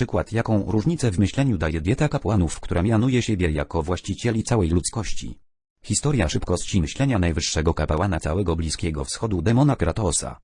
Przykład jaką różnicę w myśleniu daje dieta kapłanów, która mianuje siebie jako właścicieli całej ludzkości. Historia szybkości myślenia najwyższego kapłana całego Bliskiego Wschodu demona Kratosa.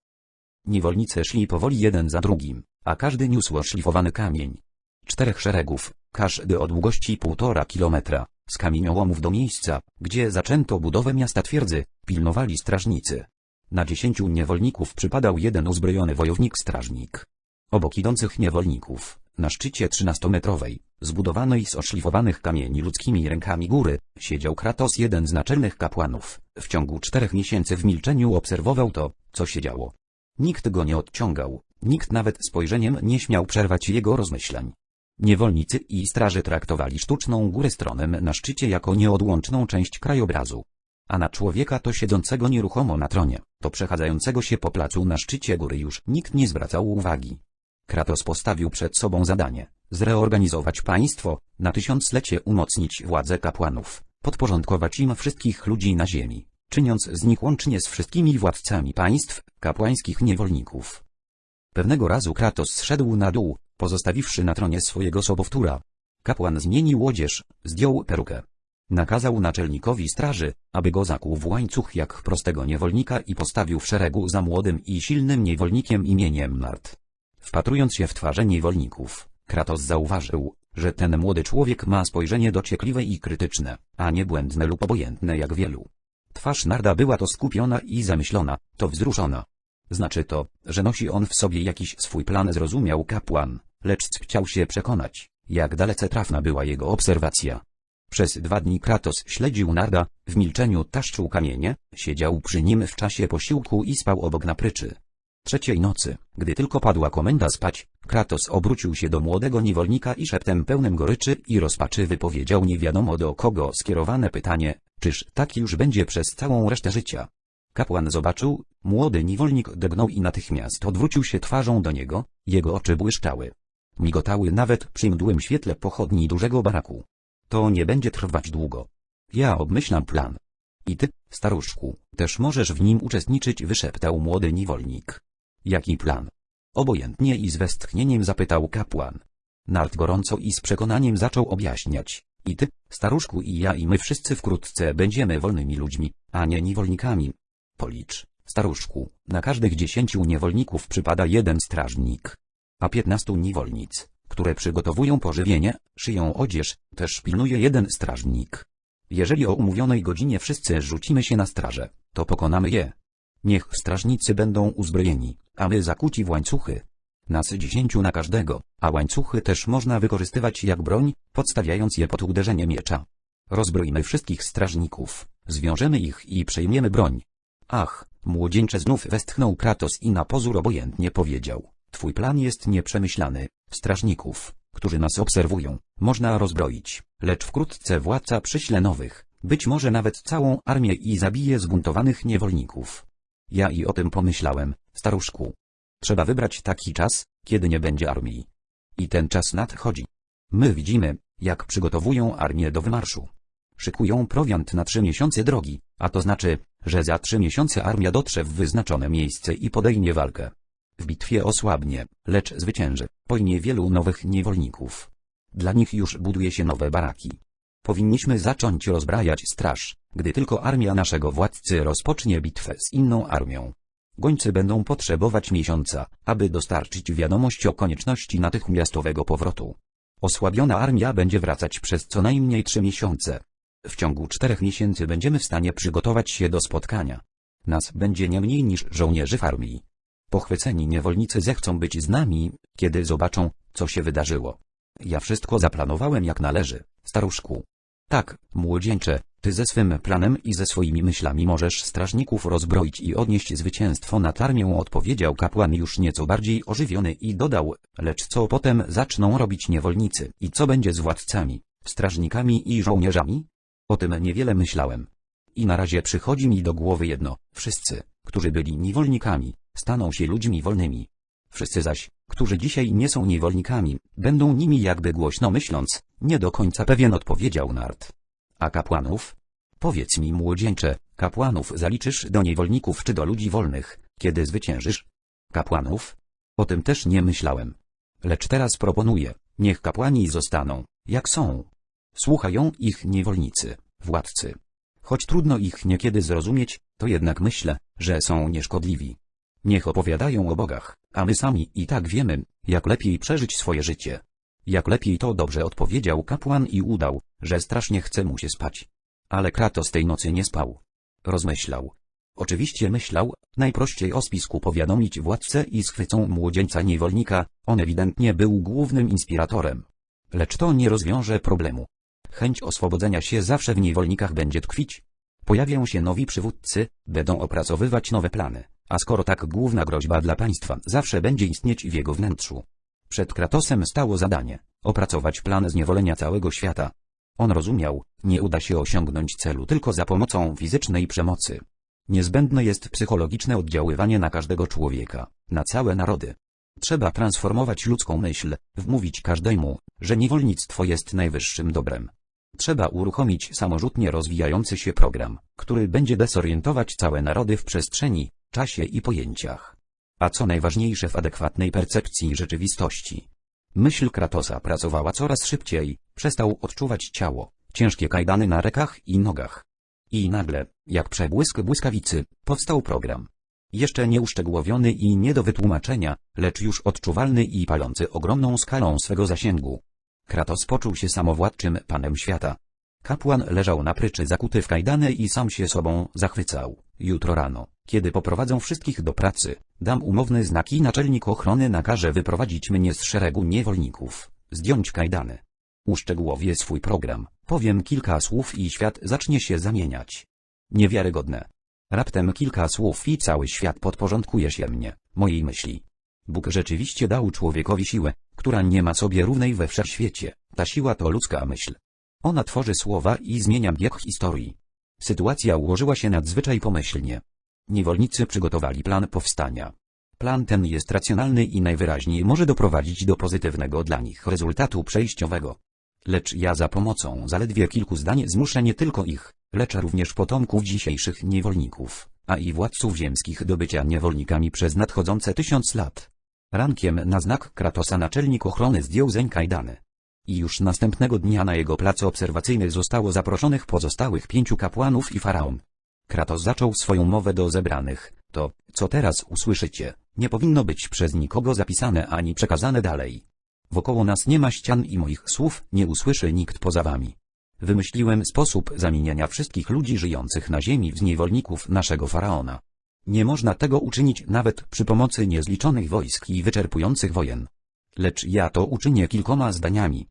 Niewolnicy szli powoli jeden za drugim, a każdy niósł oszlifowany kamień. Czterech szeregów, każdy o długości półtora kilometra, z kamieniołomów do miejsca, gdzie zaczęto budowę miasta twierdzy, pilnowali strażnicy. Na dziesięciu niewolników przypadał jeden uzbrojony wojownik-strażnik. Obok idących niewolników, na szczycie trzynastometrowej, zbudowanej z oszlifowanych kamieni ludzkimi rękami góry, siedział Kratos jeden z naczelnych kapłanów. W ciągu czterech miesięcy w milczeniu obserwował to, co się działo. Nikt go nie odciągał, nikt nawet spojrzeniem nie śmiał przerwać jego rozmyślań. Niewolnicy i straże traktowali sztuczną górę stronem na szczycie jako nieodłączną część krajobrazu. A na człowieka to siedzącego nieruchomo na tronie, to przechadzającego się po placu na szczycie góry już nikt nie zwracał uwagi. Kratos postawił przed sobą zadanie, zreorganizować państwo, na tysiąclecie umocnić władzę kapłanów, podporządkować im wszystkich ludzi na ziemi, czyniąc z nich łącznie z wszystkimi władcami państw, kapłańskich niewolników. Pewnego razu Kratos zszedł na dół, pozostawiwszy na tronie swojego sobowtóra. Kapłan zmienił łodzież, zdjął perukę. Nakazał naczelnikowi straży, aby go zakuł w łańcuch jak prostego niewolnika i postawił w szeregu za młodym i silnym niewolnikiem imieniem Nart. Wpatrując się w twarze niewolników, Kratos zauważył, że ten młody człowiek ma spojrzenie dociekliwe i krytyczne, a nie błędne lub obojętne jak wielu. Twarz Narda była to skupiona i zamyślona, to wzruszona. Znaczy to, że nosi on w sobie jakiś swój plan zrozumiał kapłan, lecz chciał się przekonać, jak dalece trafna była jego obserwacja. Przez dwa dni Kratos śledził Narda, w milczeniu taszczył kamienie, siedział przy nim w czasie posiłku i spał obok na pryczy. Trzeciej nocy, gdy tylko padła komenda spać, Kratos obrócił się do młodego niewolnika i szeptem pełnym goryczy i rozpaczy wypowiedział nie wiadomo do kogo skierowane pytanie, czyż tak już będzie przez całą resztę życia. Kapłan zobaczył, młody niewolnik drgnął i natychmiast odwrócił się twarzą do niego, jego oczy błyszczały. Migotały nawet przy mdłym świetle pochodni dużego baraku. To nie będzie trwać długo. Ja obmyślam plan. I ty, staruszku, też możesz w nim uczestniczyć, wyszeptał młody niewolnik. Jaki plan? Obojętnie i z westchnieniem zapytał kapłan. Nart gorąco i z przekonaniem zaczął objaśniać. I ty, staruszku i ja i my wszyscy wkrótce będziemy wolnymi ludźmi, a nie niewolnikami. Policz, staruszku, na każdych dziesięciu niewolników przypada jeden strażnik. A piętnastu niewolnic, które przygotowują pożywienie, szyją odzież, też pilnuje jeden strażnik. Jeżeli o umówionej godzinie wszyscy rzucimy się na strażę, to pokonamy je. Niech strażnicy będą uzbrojeni, a my zakuci w łańcuchy. Nas dziesięciu na każdego, a łańcuchy też można wykorzystywać jak broń, podstawiając je pod uderzenie miecza. Rozbroimy wszystkich strażników, zwiążemy ich i przejmiemy broń. Ach, młodzieńcze znów westchnął Kratos i na pozór obojętnie powiedział. Twój plan jest nieprzemyślany. Strażników, którzy nas obserwują, można rozbroić, lecz wkrótce władca przyśle nowych, być może nawet całą armię i zabije zbuntowanych niewolników. Ja i o tym pomyślałem, staruszku. Trzeba wybrać taki czas, kiedy nie będzie armii. I ten czas nadchodzi. My widzimy, jak przygotowują armię do wymarszu. Szykują prowiant na trzy miesiące drogi, a to znaczy, że za trzy miesiące armia dotrze w wyznaczone miejsce i podejmie walkę. W bitwie osłabnie, lecz zwycięży, pojmie wielu nowych niewolników. Dla nich już buduje się nowe baraki. Powinniśmy zacząć rozbrajać straż, gdy tylko armia naszego władcy rozpocznie bitwę z inną armią. Gońcy będą potrzebować miesiąca, aby dostarczyć wiadomość o konieczności natychmiastowego powrotu. Osłabiona armia będzie wracać przez co najmniej trzy miesiące. W ciągu czterech miesięcy będziemy w stanie przygotować się do spotkania. Nas będzie nie mniej niż żołnierzy w armii. Pochwyceni niewolnicy zechcą być z nami, kiedy zobaczą, co się wydarzyło. Ja wszystko zaplanowałem jak należy, staruszku. Tak, młodzieńcze, ty ze swym planem i ze swoimi myślami możesz strażników rozbroić i odnieść zwycięstwo nad armią, odpowiedział kapłan już nieco bardziej ożywiony i dodał, lecz co potem zaczną robić niewolnicy i co będzie z władcami, strażnikami i żołnierzami? O tym niewiele myślałem. I na razie przychodzi mi do głowy jedno, wszyscy, którzy byli niewolnikami, staną się ludźmi wolnymi. Wszyscy zaś, którzy dzisiaj nie są niewolnikami, będą nimi jakby głośno myśląc, nie do końca pewien odpowiedział Nart. A kapłanów? Powiedz mi młodzieńcze, kapłanów zaliczysz do niewolników czy do ludzi wolnych, kiedy zwyciężysz? Kapłanów? O tym też nie myślałem. Lecz teraz proponuję, niech kapłani zostaną, jak są. Słuchają ich niewolnicy, władcy. Choć trudno ich niekiedy zrozumieć, to jednak myślę, że są nieszkodliwi. Niech opowiadają o bogach, a my sami i tak wiemy, jak lepiej przeżyć swoje życie. Jak lepiej to dobrze odpowiedział kapłan i udał, że strasznie chce mu się spać. Ale Kratos tej nocy nie spał. Rozmyślał. Oczywiście myślał, najprościej o spisku powiadomić władcę i schwycą młodzieńca niewolnika, on ewidentnie był głównym inspiratorem. Lecz to nie rozwiąże problemu. Chęć oswobodzenia się zawsze w niewolnikach będzie tkwić. Pojawią się nowi przywódcy, będą opracowywać nowe plany, a skoro tak główna groźba dla państwa zawsze będzie istnieć w jego wnętrzu. Przed Kratosem stało zadanie, opracować plan zniewolenia całego świata. On rozumiał, nie uda się osiągnąć celu tylko za pomocą fizycznej przemocy. Niezbędne jest psychologiczne oddziaływanie na każdego człowieka, na całe narody. Trzeba transformować ludzką myśl, wmówić każdemu, że niewolnictwo jest najwyższym dobrem. Trzeba uruchomić samorzutnie rozwijający się program, który będzie desorientować całe narody w przestrzeni, czasie i pojęciach. A co najważniejsze w adekwatnej percepcji rzeczywistości. Myśl Kratosa pracowała coraz szybciej, przestał odczuwać ciało, ciężkie kajdany na rekach i nogach. I nagle, jak przebłysk błyskawicy, powstał program. Jeszcze nie uszczegółowiony i nie do wytłumaczenia, lecz już odczuwalny i palący ogromną skalą swego zasięgu. Kratos poczuł się samowładczym panem świata. Kapłan leżał na pryczy zakuty w kajdany i sam się sobą zachwycał. Jutro rano, kiedy poprowadzą wszystkich do pracy, dam umowny znak i naczelnik ochrony nakaże wyprowadzić mnie z szeregu niewolników, zdjąć kajdany. Uszczegółowię swój program, powiem kilka słów i świat zacznie się zamieniać. Niewiarygodne. Raptem kilka słów i cały świat podporządkuje się mnie, mojej myśli. Bóg rzeczywiście dał człowiekowi siłę, która nie ma sobie równej we wszechświecie. Ta siła to ludzka myśl. Ona tworzy słowa i zmienia bieg historii. Sytuacja ułożyła się nadzwyczaj pomyślnie. Niewolnicy przygotowali plan powstania. Plan ten jest racjonalny i najwyraźniej może doprowadzić do pozytywnego dla nich rezultatu przejściowego. Lecz ja za pomocą zaledwie kilku zdań zmuszę nie tylko ich, lecz również potomków dzisiejszych niewolników, a i władców ziemskich do bycia niewolnikami przez nadchodzące tysiąc lat. Rankiem na znak Kratosa naczelnik ochrony zdjął zeń kajdany. I już następnego dnia na jego plac obserwacyjny zostało zaproszonych pozostałych pięciu kapłanów i faraon. Kratos zaczął swoją mowę do zebranych. To, co teraz usłyszycie, nie powinno być przez nikogo zapisane ani przekazane dalej. Wokoło nas nie ma ścian i moich słów nie usłyszy nikt poza wami. Wymyśliłem sposób zamieniania wszystkich ludzi żyjących na ziemi w niewolników naszego faraona. Nie można tego uczynić nawet przy pomocy niezliczonych wojsk i wyczerpujących wojen. Lecz ja to uczynię kilkoma zdaniami.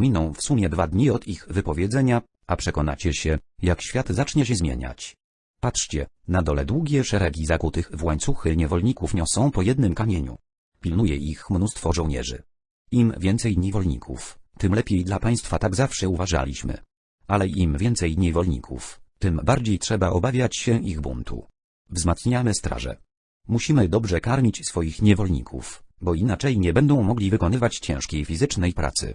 Miną w sumie dwa dni od ich wypowiedzenia, a przekonacie się, jak świat zacznie się zmieniać. Patrzcie, na dole długie szeregi zakutych w łańcuchy niewolników niosą po jednym kamieniu. Pilnuje ich mnóstwo żołnierzy. Im więcej niewolników, tym lepiej dla państwa tak zawsze uważaliśmy. Ale im więcej niewolników, tym bardziej trzeba obawiać się ich buntu. Wzmacniamy straże. Musimy dobrze karmić swoich niewolników, bo inaczej nie będą mogli wykonywać ciężkiej fizycznej pracy.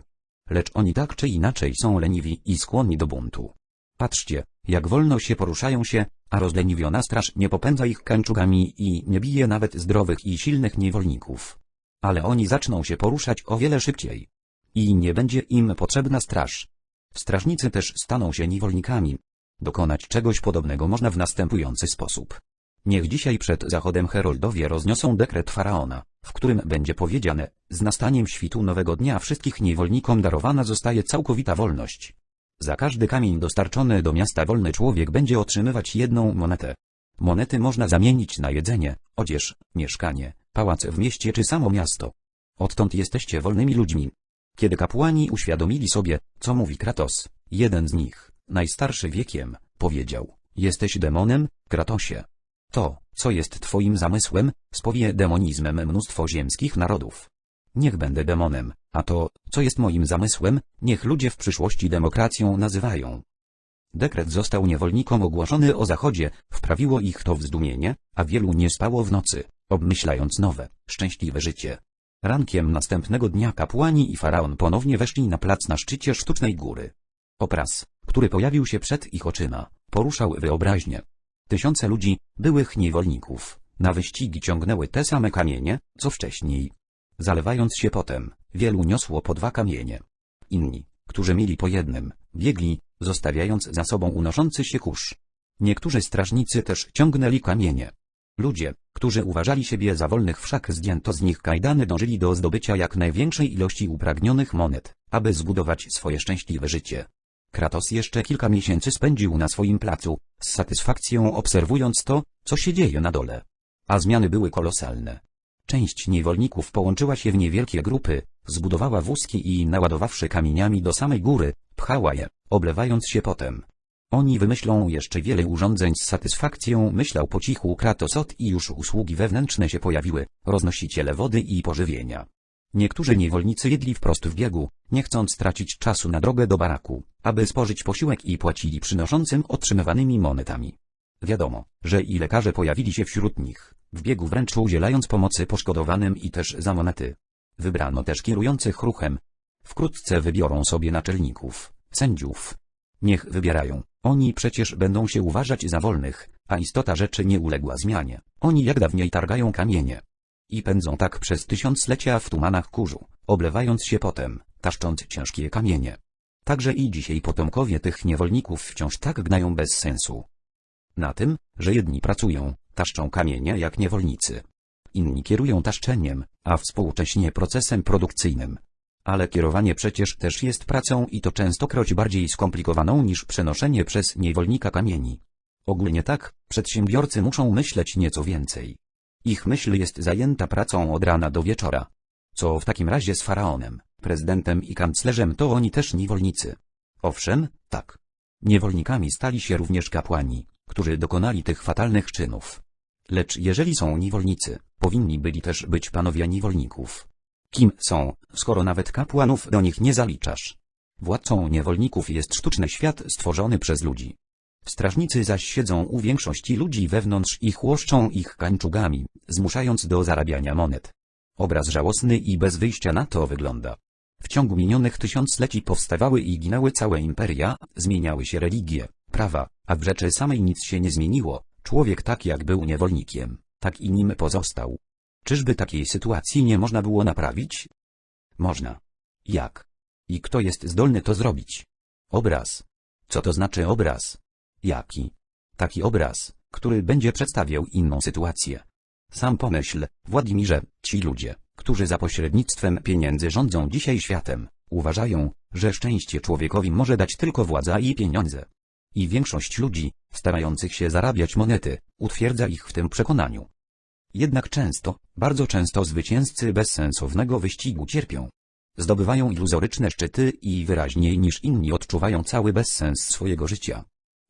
Lecz oni tak czy inaczej są leniwi i skłonni do buntu. Patrzcie, jak wolno się poruszają się, a rozleniwiona straż nie popędza ich kęczugami i nie bije nawet zdrowych i silnych niewolników. Ale oni zaczną się poruszać o wiele szybciej. I nie będzie im potrzebna straż. Strażnicy też staną się niewolnikami. Dokonać czegoś podobnego można w następujący sposób. Niech dzisiaj przed zachodem heroldowie rozniosą dekret faraona, w którym będzie powiedziane, z nastaniem świtu nowego dnia wszystkich niewolnikom darowana zostaje całkowita wolność. Za każdy kamień dostarczony do miasta wolny człowiek będzie otrzymywać jedną monetę. Monety można zamienić na jedzenie, odzież, mieszkanie, pałac w mieście czy samo miasto. Odtąd jesteście wolnymi ludźmi. Kiedy kapłani uświadomili sobie, co mówi Kratos, jeden z nich, najstarszy wiekiem, powiedział, jesteś demonem, Kratosie. To, co jest twoim zamysłem, spowie demonizmem mnóstwo ziemskich narodów. Niech będę demonem, a to, co jest moim zamysłem, niech ludzie w przyszłości demokracją nazywają. Dekret został niewolnikom ogłoszony o zachodzie, wprawiło ich to w zdumienie, a wielu nie spało w nocy, obmyślając nowe, szczęśliwe życie. Rankiem następnego dnia kapłani i faraon ponownie weszli na plac na szczycie sztucznej góry. Obraz, który pojawił się przed ich oczyma, poruszał wyobraźnię. Tysiące ludzi, byłych niewolników, na wyścigi ciągnęły te same kamienie, co wcześniej. Zalewając się potem, wielu niosło po dwa kamienie. Inni, którzy mieli po jednym, biegli, zostawiając za sobą unoszący się kurz. Niektórzy strażnicy też ciągnęli kamienie. Ludzie, którzy uważali siebie za wolnych wszak zdjęto z nich kajdany dążyli do zdobycia jak największej ilości upragnionych monet, aby zbudować swoje szczęśliwe życie. Kratos jeszcze kilka miesięcy spędził na swoim placu, z satysfakcją obserwując to, co się dzieje na dole. A zmiany były kolosalne. Część niewolników połączyła się w niewielkie grupy, zbudowała wózki i naładowawszy kamieniami do samej góry, pchała je, oblewając się potem. Oni wymyślą jeszcze wiele urządzeń z satysfakcją, myślał po cichu Kratosot i już usługi wewnętrzne się pojawiły, roznosiciele wody i pożywienia. Niektórzy niewolnicy jedli wprost w biegu, nie chcąc tracić czasu na drogę do baraku, aby spożyć posiłek i płacili przynoszącym otrzymywanymi monetami. Wiadomo, że i lekarze pojawili się wśród nich, w biegu wręcz udzielając pomocy poszkodowanym i też za monety. Wybrano też kierujących ruchem. Wkrótce wybiorą sobie naczelników, sędziów. Niech wybierają, oni przecież będą się uważać za wolnych, a istota rzeczy nie uległa zmianie. Oni jak dawniej targają kamienie. I pędzą tak przez tysiąclecia w tumanach kurzu, oblewając się potem, taszcząc ciężkie kamienie. Także i dzisiaj potomkowie tych niewolników wciąż tak gnają bez sensu. Na tym, że jedni pracują, taszczą kamienie jak niewolnicy. Inni kierują taszczeniem, a współcześnie procesem produkcyjnym. Ale kierowanie przecież też jest pracą i to częstokroć bardziej skomplikowaną niż przenoszenie przez niewolnika kamieni. Ogólnie tak, przedsiębiorcy muszą myśleć nieco więcej. Ich myśl jest zajęta pracą od rana do wieczora. Co w takim razie z faraonem, prezydentem i kanclerzem to oni też niewolnicy. Owszem, tak. Niewolnikami stali się również kapłani, którzy dokonali tych fatalnych czynów. Lecz jeżeli są niewolnicy, powinni byli też być panowie niewolników. Kim są, skoro nawet kapłanów do nich nie zaliczasz? Władcą niewolników jest sztuczny świat stworzony przez ludzi. Strażnicy zaś siedzą u większości ludzi wewnątrz i chłoszczą ich kańczugami, zmuszając do zarabiania monet. Obraz żałosny i bez wyjścia na to wygląda. W ciągu minionych tysiącleci powstawały i ginęły całe imperia, zmieniały się religie, prawa, a w rzeczy samej nic się nie zmieniło. Człowiek tak jak był niewolnikiem, tak i nim pozostał. Czyżby takiej sytuacji nie można było naprawić? Można. Jak? I kto jest zdolny to zrobić? Obraz. Co to znaczy obraz? Jaki? Taki obraz, który będzie przedstawiał inną sytuację. Sam pomyśl, Władimirze, ci ludzie, którzy za pośrednictwem pieniędzy rządzą dzisiaj światem, uważają, że szczęście człowiekowi może dać tylko władza i pieniądze. I większość ludzi, starających się zarabiać monety, utwierdza ich w tym przekonaniu. Jednak często, bardzo często zwycięzcy bezsensownego wyścigu cierpią. Zdobywają iluzoryczne szczyty i wyraźniej niż inni odczuwają cały bezsens swojego życia.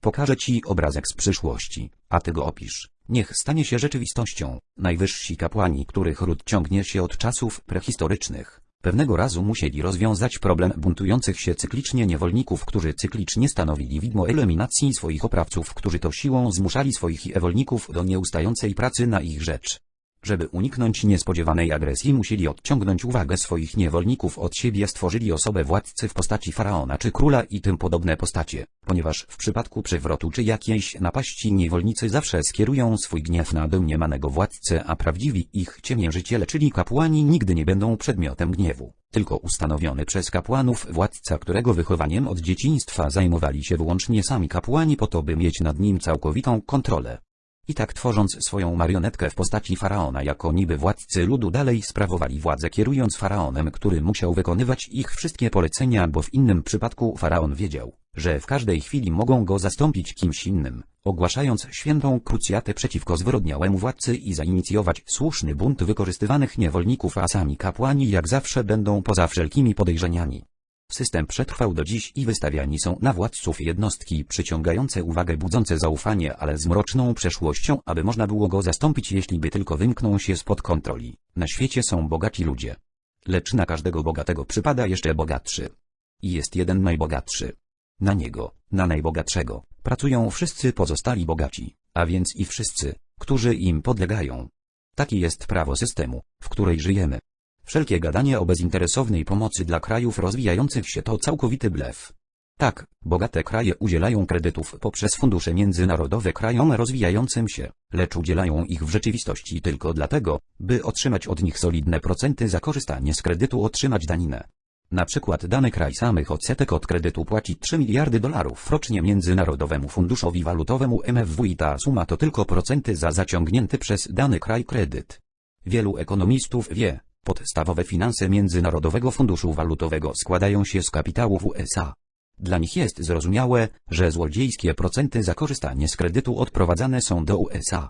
Pokażę ci obrazek z przyszłości, a ty go opisz. Niech stanie się rzeczywistością. Najwyżsi kapłani, których ród ciągnie się od czasów prehistorycznych, pewnego razu musieli rozwiązać problem buntujących się cyklicznie niewolników, którzy cyklicznie stanowili widmo eliminacji swoich oprawców, którzy to siłą zmuszali swoich niewolników do nieustającej pracy na ich rzecz. Żeby uniknąć niespodziewanej agresji musieli odciągnąć uwagę swoich niewolników od siebie stworzyli osobę władcy w postaci faraona czy króla i tym podobne postacie, ponieważ w przypadku przewrotu czy jakiejś napaści niewolnicy zawsze skierują swój gniew na domniemanego władcę, a prawdziwi ich ciemiężyciele czyli kapłani nigdy nie będą przedmiotem gniewu, tylko ustanowiony przez kapłanów władca, którego wychowaniem od dzieciństwa zajmowali się wyłącznie sami kapłani po to, by mieć nad nim całkowitą kontrolę. I tak tworząc swoją marionetkę w postaci faraona jako niby władcy ludu dalej sprawowali władzę kierując faraonem, który musiał wykonywać ich wszystkie polecenia, bo w innym przypadku faraon wiedział, że w każdej chwili mogą go zastąpić kimś innym, ogłaszając świętą krucjatę przeciwko zwyrodniałemu władcy i zainicjować słuszny bunt wykorzystywanych niewolników, a sami kapłani jak zawsze będą poza wszelkimi podejrzeniami. System przetrwał do dziś i wystawiani są na władców jednostki przyciągające uwagę budzące zaufanie, ale z mroczną przeszłością, aby można było go zastąpić jeśli by tylko wymknął się spod kontroli. Na świecie są bogaci ludzie. Lecz na każdego bogatego przypada jeszcze bogatszy. I jest jeden najbogatszy. Na niego, na najbogatszego, pracują wszyscy pozostali bogaci, a więc i wszyscy, którzy im podlegają. Taki jest prawo systemu, w której żyjemy. Wszelkie gadanie o bezinteresownej pomocy dla krajów rozwijających się to całkowity blef. Tak, bogate kraje udzielają kredytów poprzez fundusze międzynarodowe krajom rozwijającym się, lecz udzielają ich w rzeczywistości tylko dlatego, by otrzymać od nich solidne procenty za korzystanie z kredytu otrzymać daninę. Na przykład dany kraj samych odsetek od kredytu płaci 3 miliardy dolarów rocznie Międzynarodowemu Funduszowi Walutowemu MFW i ta suma to tylko procenty za zaciągnięty przez dany kraj kredyt. Wielu ekonomistów wie, podstawowe finanse Międzynarodowego Funduszu Walutowego składają się z kapitałów USA. Dla nich jest zrozumiałe, że złodziejskie procenty za korzystanie z kredytu odprowadzane są do USA.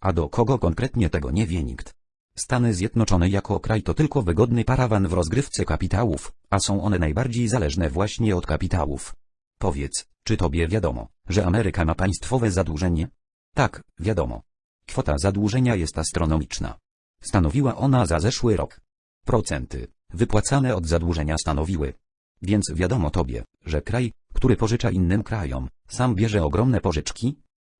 A do kogo konkretnie tego nie wie nikt. Stany Zjednoczone jako kraj to tylko wygodny parawan w rozgrywce kapitałów, a są one najbardziej zależne właśnie od kapitałów. Powiedz, czy tobie wiadomo, że Ameryka ma państwowe zadłużenie? Tak, wiadomo. Kwota zadłużenia jest astronomiczna. Stanowiła ona za zeszły rok. Procenty, wypłacane od zadłużenia stanowiły. Więc wiadomo tobie, że kraj, który pożycza innym krajom, sam bierze ogromne pożyczki?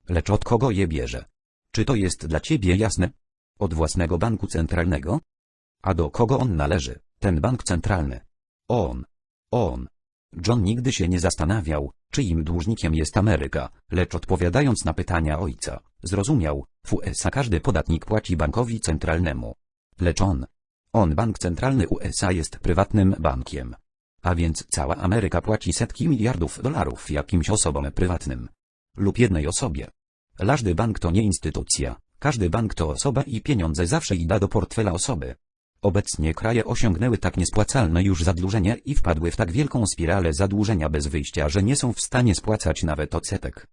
Lecz od kogo je bierze? Czy to jest dla ciebie jasne? Od własnego banku centralnego? A do kogo on należy, ten bank centralny? On. On. John nigdy się nie zastanawiał, czyim dłużnikiem jest Ameryka, lecz odpowiadając na pytania ojca, zrozumiał, w USA każdy podatnik płaci bankowi centralnemu. Lecz on. On bank centralny USA jest prywatnym bankiem. A więc cała Ameryka płaci setki miliardów dolarów jakimś osobom prywatnym. Lub jednej osobie. Każdy bank to nie instytucja, każdy bank to osoba i pieniądze zawsze idą do portfela osoby. Obecnie kraje osiągnęły tak niespłacalne już zadłużenie i wpadły w tak wielką spiralę zadłużenia bez wyjścia, że nie są w stanie spłacać nawet odsetek.